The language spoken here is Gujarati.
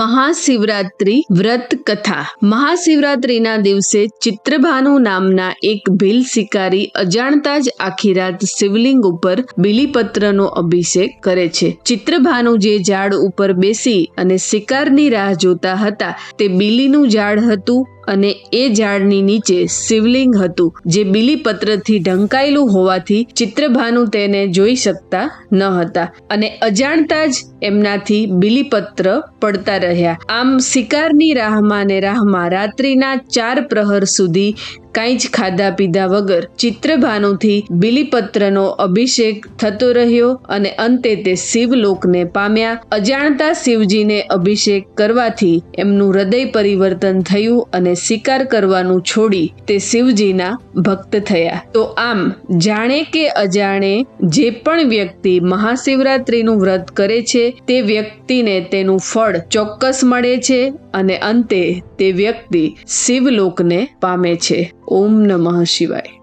મહાશિવરાત્રિ વ્રત કથા. મહાશિવરાત્રિના દિવસે ચિત્રભાનુ નામના એક ભીલ શિકારી અજાણતા જ આખી રાત શિવલિંગ ઉપર બિલીપત્રનો અભિષેક કરે છે. ચિત્રભાનુ જે ઝાડ ઉપર બેસી અને શિકારની રાહ જોતા હતા, તે બીલીનું ઝાડ હતું અને એ ઝાડની નીચે શિવલિંગ હતું, જે બીલીપત્રથી ઢંકાયેલું હોવાથી ચિત્રભાનુ તેને જોઈ શકતા ન હતા. અને અજાણતા જ એમનાથી બીલીપત્ર પડતા રહ્યા. આમ શિકારની રાહમાં ને રાહમાં રાત્રિના ચાર પ્રહર સુધી કાંઈ જ ખાધા પીધા વગર ચિત્રભાનુથી બિલીપત્રનો અભિષેક થતો રહ્યો અને અંતે તે શિવલોકને પામ્યા. અજાણતા શિવજીને અભિષેક કરવાથી એમનું હૃદય પરિવર્તન થયું અને શિકાર કરવાનું છોડી તે શિવજીના ભક્ત થયા. તો આમ, જાણે કે અજાણે જે પણ વ્યક્તિ મહાશિવરાત્રિનું વ્રત કરે છે, તે વ્યક્તિને તેનું ફળ ચોક્કસ મળે છે અને અંતે તે વ્યક્તિ શિવલોકને પામે છે. ઓમ નમઃ શિવાય.